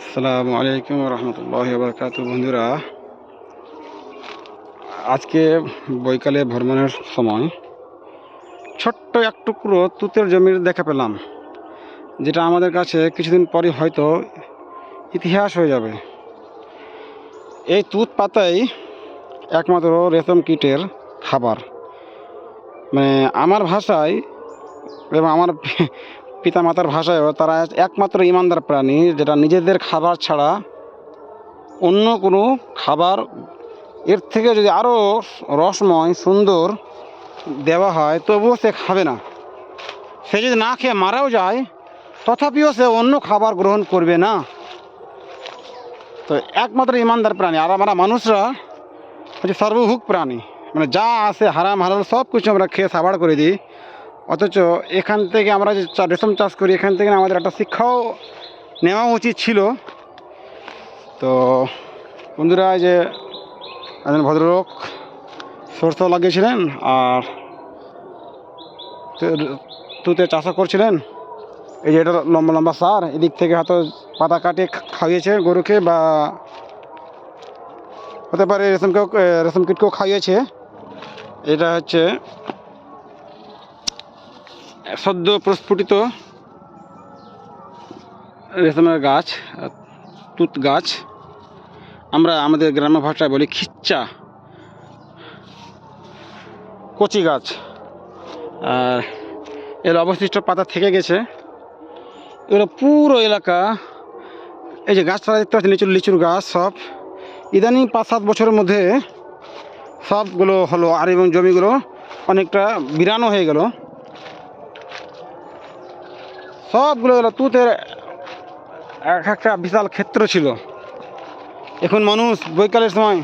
আসসালামু আলাইকুম রহমতুল্লাহ বরকাত বন্ধুরা, আজকে বৈকালে ভ্রমণের সময় ছোট্ট এক টুকরো তুতের জমির দেখা পেলাম, যেটা আমাদের কাছে কিছুদিন পরে হয়তো ইতিহাস হয়ে যাবে। এই তুত পাতাই একমাত্র রেশম কীটের খাবার। মানে আমার ভাষায় এবং আমার পিতা মাতার ভাষায়ও তারা একমাত্র ইমানদার প্রাণী যেটা নিজেদের খাবার ছাড়া অন্য কোনো খাবার এর থেকে যদি আরও রসময়, সুন্দর দেওয়া হয়, তবুও সে খাবে না। সে যদি না খেয়ে মারাও যায়, তথাপিও সে অন্য খাবার গ্রহণ করবে না। তো একমাত্র ইমানদার প্রাণী, আর আমরা মানুষরা হচ্ছে সর্বভুক প্রাণী। মানে যা আছে হারাম, হালাল সব কিছু আমরা খেয়ে সাবাড় করে দিই। অথচ এখান থেকে আমরা যে রেশম চাষ করি, এখান থেকে আমাদের একটা শিক্ষাও নেওয়া উচিত ছিল। তো বন্ধুরা যে একজন ভদ্রলোক সরষেও লাগিয়েছিলেন আর তুতে চাষও করছিলেন। এই যে এটা লম্বা লম্বা সার, এদিক থেকে হয়তো পাতা কাটিয়ে খাইয়েছে গরুকে বা হতে পারে রেশমকেও রেশম কীটকেও খাইয়েছে। এটা হচ্ছে সদ্য প্রস্ফুটিত রেশমের গাছ, তুত গাছ। আমরা আমাদের গ্রাম্য ভাষায় বলি খিচ্চা, কচি গাছ। আর এর অবশিষ্ট পাতা থেকে গেছে। এগুলো পুরো এলাকা, এই যে গাছপালা দেখতে পাচ্ছেন, লিচুর লিচুর গাছ সব। ইদানিং পাঁচ সাত বছরের মধ্যে সবগুলো হলো আর এবং জমিগুলো অনেকটা বিরানো হয়ে গেল। সবগুলো গেলো তুতের এক একটা বিশাল ক্ষেত্র ছিল। এখন মানুষ বৈকালের সময়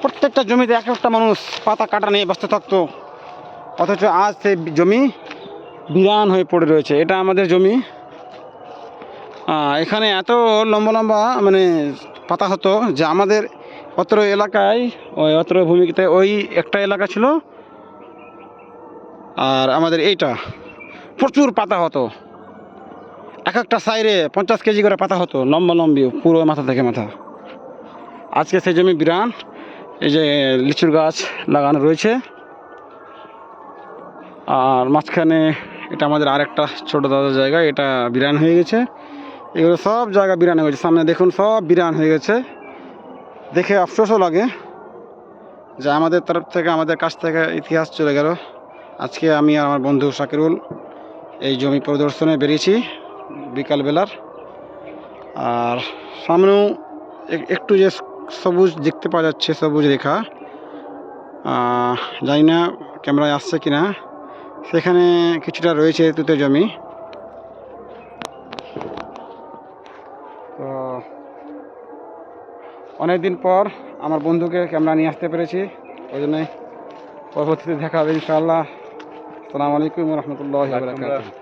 প্রত্যেকটা জমিতে এক একটা মানুষ পাতা কাটা নিয়ে ব্যস্ত থাকতো। অথচ আজ সেই জমি বিরান হয়ে পড়ে রয়েছে। এটা আমাদের জমি। এখানে এত লম্বা লম্বা মানে পাতা হতো যে আমাদের অত্র এলাকায়, ওই অত্র ভূমিতে ওই একটা এলাকা ছিল। আর আমাদের এইটা প্রচুর পাতা হতো। এক একটা সাইডে পঞ্চাশ কেজি করে পাতা হতো, লম্বা লম্বি, পুরো মাথা থেকে মাথা। আজকে সেই জমি বিরান, এই যে লিচুর গাছ লাগানো রয়েছে। আর মাঝখানে এটা আমাদের আরেকটা ছোটো দাদার জায়গা, এটা বিরান হয়ে গেছে। এগুলো সব জায়গা বিরান হয়ে গেছে। সামনে দেখুন, সব বিরান হয়ে গেছে। দেখে আফসোসও লাগে যে আমাদের তরফ থেকে, আমাদের কাছ থেকে ইতিহাস চলে গেল। আজকে আমি আর আমার বন্ধু শাকিরুল এই জমি পরিদর্শনে বেরিয়েছি। বিকালবেলার। আর সামনেও এক- একটু যে সবুজ দেখতে পাওয়া যাচ্ছে, সবুজ রেখা। জানি না ক্যামেরায় আসছে কি না সেখানে কিছুটা রয়েছে তুতে জমি। তো অনেকদিন পর আমার বন্ধুকে ক্যামেরা নিয়ে আসতে পেরেছি। ওই জন্যই পরবর্তীতে দেখা হবে ইনশাআল্লাহ। আসসালামু আলাইকুম রহমতুল্লাহ